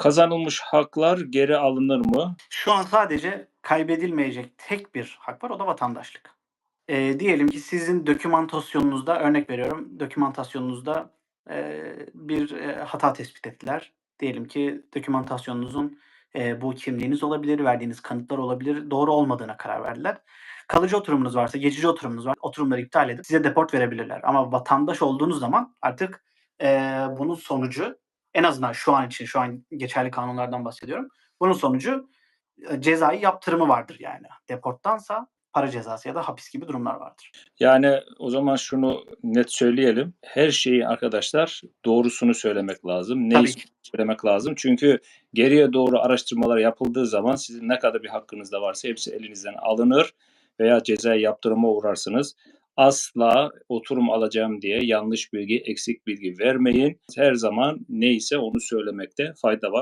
Kazanılmış haklar geri alınır mı? Şu an sadece kaybedilmeyecek tek bir hak var o da vatandaşlık. Ee, diyelim ki sizin dokümantasyonunuzda örnek veriyorum dokümantasyonunuzda e, bir e, hata tespit ettiler. Diyelim ki dokümantasyonunuzun e, bu kimliğiniz olabilir, verdiğiniz kanıtlar olabilir, doğru olmadığına karar verdiler. Kalıcı oturumunuz varsa, geçici oturumunuz var, oturumları iptal edip size deport verebilirler. Ama vatandaş olduğunuz zaman artık e, bunun sonucu en azından şu an için, şu an geçerli kanunlardan bahsediyorum. Bunun sonucu e, cezai yaptırımı vardır yani. Deporttansa para cezası ya da hapis gibi durumlar vardır. Yani o zaman şunu net söyleyelim. Her şeyi arkadaşlar doğrusunu söylemek lazım. Neyi söylemek lazım? Çünkü geriye doğru araştırmalar yapıldığı zaman sizin ne kadar bir hakkınız da varsa hepsi elinizden alınır veya ceza yaptırıma uğrarsınız. Asla oturum alacağım diye yanlış bilgi, eksik bilgi vermeyin. Her zaman neyse onu söylemekte fayda var.